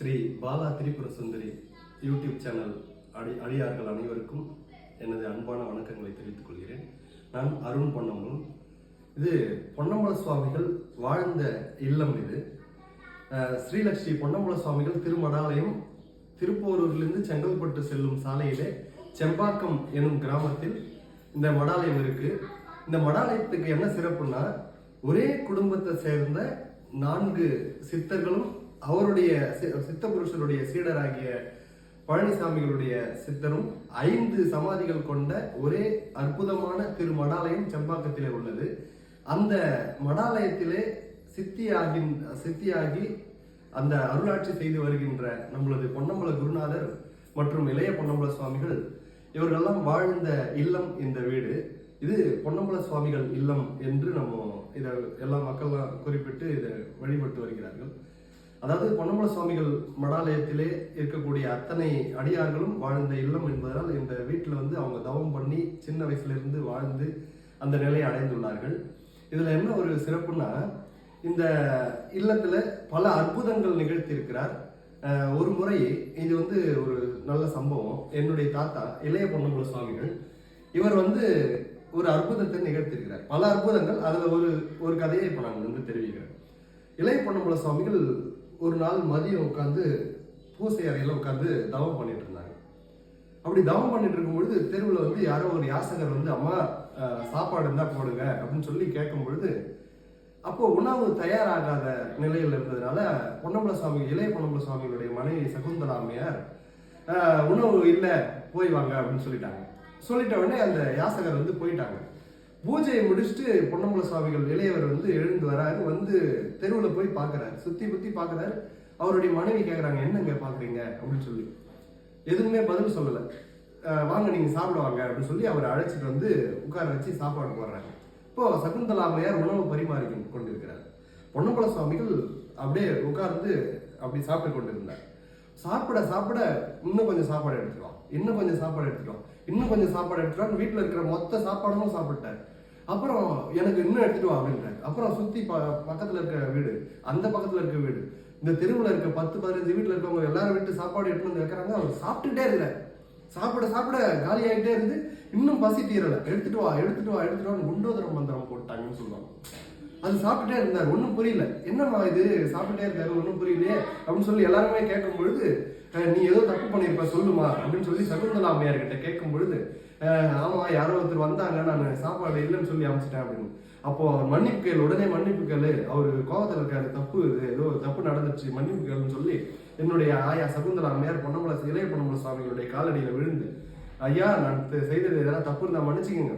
Sri Bala Tripura Sundari YouTube channel அடி அடியார்கள் அனைவருக்கும் எனது அன்பான வணக்கங்களை தெரிவித்துக் கொள்கிறேன். நான் அருண் பொன்னம்பலம். இது பொன்னம்பல சுவாமிகள் வாழ்ந்த இல்லம் இது. ஸ்ரீலக்ஷ்மி பொன்னம்பல சுவாமிகள் திருமடாலயம் திருப்போரூரிலிருந்து செங்கல்பட்டு செல்லும் சாலையிலே செம்பாக்கம் எனும் கிராமத்தில் இந்த மடாலயம் இருக்கு. இந்த மடாலயத்துக்கு என்ன சிறப்புன்னா ஒரே குடும்பத்தை சேர்ந்த நான்கு சித்தர்களும் அவருடைய சித்த புருஷருடைய சீடராகிய பழனிசாமிகளுடைய சித்தரும் ஐந்து சமாதிகள் கொண்ட ஒரே அற்புதமான திரு மடாலயம் செம்பாக்கத்திலே உள்ளது. அந்த மடாலயத்திலே சித்தியாகி சித்தியாகி அந்த அருளாட்சி செய்து வருகின்ற நம்மளது பொன்னம்பல குருநாதர் மற்றும் இளைய பொன்னம்பல சுவாமிகள் இவர்களெல்லாம் வாழ்ந்த இல்லம் இந்த வீடு. இது பொன்னம்பல சுவாமிகள் இல்லம் என்று நம்ம இதை எல்லா மக்கள்லாம் குறிப்பிட்டு இதை வழிபட்டு வருகிறார்கள். அதாவது பொன்னம்பல சுவாமிகள் மடாலயத்திலே இருக்கக்கூடிய அத்தனை அடியார்களும் வாழ்ந்த இல்லம் என்பதால் இந்த வீட்டில் வந்து அவங்க தவம் பண்ணி சின்ன வயசுலேருந்து வாழ்ந்து அந்த நிலையை அடைந்துள்ளார்கள். இதில் என்ன ஒரு சிறப்புனா இந்த இல்லத்தில் பல அற்புதங்கள் நிகழ்த்தியிருக்கிறார். ஒரு முறை இது வந்து ஒரு நல்ல சம்பவம். என்னுடைய தாத்தா இளைய பொன்னம்பல சுவாமிகள் இவர் வந்து ஒரு அற்புதத்தை நிகழ்த்திருக்கிறார் பல அற்புதங்கள் அதில் ஒரு ஒரு கதையை இப்போ நான் வந்து தெரிவிக்கிறேன். இளைய பொன்னம்பல சுவாமிகள் ஒரு நாள் மதியம் உட்காந்து பூசை அறையில் உட்காந்து தவம் பண்ணிட்டு இருந்தாங்க. அப்படி தவம் பண்ணிட்டு இருக்கும் பொழுது தெருவில் வந்து யாரோ ஒரு யாசகர் வந்து அம்மா சாப்பாடு இருந்தால் போடுங்க அப்படின்னு சொல்லி கேட்கும் பொழுது அப்போ உணவு தயாராகாத நிலையில் இருந்ததுனால பொன்னம்பல சுவாமி இளைய பொன்னம்பல சுவாமிகளுடைய மனைவி சகுந்தலாமையார் உணவு இல்லை போய் வாங்க அப்படின்னு சொல்லிட்டாங்க. சொல்லிட்ட உடனே அந்த யாசகர் வந்து போயிட்டாங்க. பூஜையை முடிச்சுட்டு பொன்னம்பல சுவாமிகள் இளையவர் வந்து எழுந்து வராரு வந்து தெருவில் போய் பார்க்குறாரு சுற்றி புத்தி பார்க்குறாரு அவருடைய மனைவி கேட்குறாங்க என்னங்க பார்க்குறீங்க அப்படின்னு சொல்லி. எதுவுமே பதில் சொல்லலை. வாங்க நீங்கள் சாப்பிடுவாங்க அப்படின்னு சொல்லி அவரை அழைச்சிட்டு வந்து உட்கார வச்சு சாப்பாடு போடுறாங்க இப்போ சகுந்தலாமையார் உணவு பரிமாறி கொண்டிருக்கிறார். பொன்னம்பல சுவாமிகள் அப்படியே உட்கார்ந்து அப்படி சாப்பிட்டு கொண்டிருந்தார். சாப்பிட சாப்பிட இன்னும் கொஞ்சம் சாப்பாடு எடுத்துக்கலாம் இன்னும் கொஞ்சம் சாப்பாடு எடுத்துக்கலாம் இன்னும் கொஞ்சம் சாப்பாடு எடுத்துக்கலாம் வீட்டில் இருக்கிற மொத்த சாப்பாடும் சாப்பிட்டார். அப்புறம் எனக்கு இன்னும் எடுத்துட்டு வா அப்புறம் சுத்தி ப பக்கத்துல இருக்க வீடு அந்த பக்கத்துல இருக்க வீடு இந்த தெருவில் இருக்க பத்து பதினஞ்சு வீட்டில் இருக்கவங்க எல்லாரும் வீட்டு சாப்பாடு எடுத்துட்டு வந்து வைக்கிறாங்க. அவர் சாப்பிட்டுட்டே இருக்கிறார். சாப்பிட சாப்பிட காலி ஆகிட்டே இருந்து இன்னும் பசி தீரல. எடுத்துட்டு வா எடுத்துட்டு வா எடுத்துட்டு வான்னு குண்டோதர மந்திரம் போட்டாங்கன்னு சொல்லுவாங்க. அது சாப்பிட்டுட்டே இருந்தார். ஒன்றும் புரியல. என்னம்மா இது? சாப்பிட்டுட்டே இருக்காரு. ஒன்றும் புரியலையே அப்படின்னு சொல்லி எல்லாருமே கேட்கும் பொழுது நீ ஏதோ தப்பு பண்ணியிருப்ப சொல்லுமா? அப்படின்னு சொல்லி சகுந்தலா அம்மையார்கிட்ட கேட்கும் பொழுது ஆமாம் ஆமா யாரோ ஒருத்தர் வந்தாங்க நான் சாப்பாடு இல்லைன்னு சொல்லி அமைச்சிட்டேன் அப்படின்னு. அப்போ அவர் மன்னிப்பு கேள் உடனே மன்னிப்பு கேளு. அவர் கோவத்தில் இருக்காரு தப்பு இது ஏதோ தப்பு நடந்துச்சு மன்னிப்பு கேளுன்னு சொல்லி என்னுடைய ஆயா சகுந்தலா அம்மையார் பொன்னம்பல இளைய பொன்னம்பல சுவாமிகளுடைய காலடியில் விழுந்து ஐயா நான் செய்தது எதனா தப்பு இருந்தா மன்னிச்சுக்கோங்க.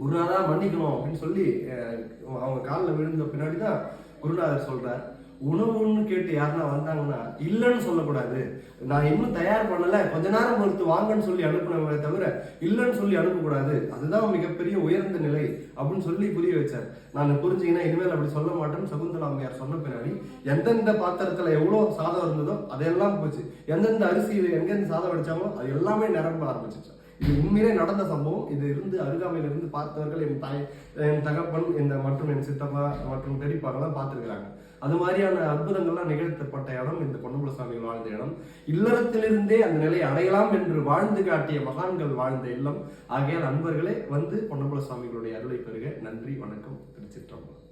குருநாதா மன்னிக்கணும் அப்படின்னு சொல்லி அவங்க காலில் விழுந்த பின்னாடி தான் குருநாதர் சொல்றார். உணவுன்னு கேட்டு யாருன்னா வந்தாங்கன்னா இல்லைன்னு சொல்லக்கூடாது. நான் இன்னும் தயார் பண்ணல கொஞ்ச நேரம் பொறுத்து வாங்கன்னு சொல்லி அனுப்பினவங்களே தவிர இல்லைன்னு சொல்லி அனுப்பக்கூடாது. அதுதான் மிகப்பெரிய உயர்ந்த நிலை அப்படின்னு சொல்லி புரிய வச்சார். நான் புரிஞ்சீங்கன்னா இனிமேல் அப்படி சொல்ல மாட்டேன்னு சகுந்தலா அம்மையார் சொன்ன பின்னாடி எந்தெந்த பாத்திரத்துல எவ்வளோ சாதம் இருந்ததோ அதெல்லாம் போச்சு. எந்தெந்த அரிசியில் எங்கெந்த சாதம் அடிச்சாங்களோ அது எல்லாமே நிரம்ப ஆரம்பிச்சிச்சு. இது உண்மையிலே நடந்த சம்பவம். இது இருந்து அருகாமையில இருந்து பார்த்தவர்கள் என் தாய் என் தகப்பன் இந்த மற்றும் என் சித்தப்பா மற்றும் பெரியப்பாக்கெல்லாம் பார்த்துருக்குறாங்க. அது மாதிரியான அற்புதங்கள்லாம் நிகழ்த்தப்பட்ட இடம் இந்த பொன்னம்பல சுவாமிகள் வாழ்ந்த இடம். இல்லறத்திலிருந்தே அந்த நிலையை அடையலாம் என்று வாழ்ந்து காட்டிய மகான்கள் வாழ்ந்த இல்லம். ஆகையால் அன்பர்களே வந்து பொன்னம்பல சுவாமிகளுடைய அருளை பெறுக. நன்றி வணக்கம். திருச்சிற்றம்பலம்.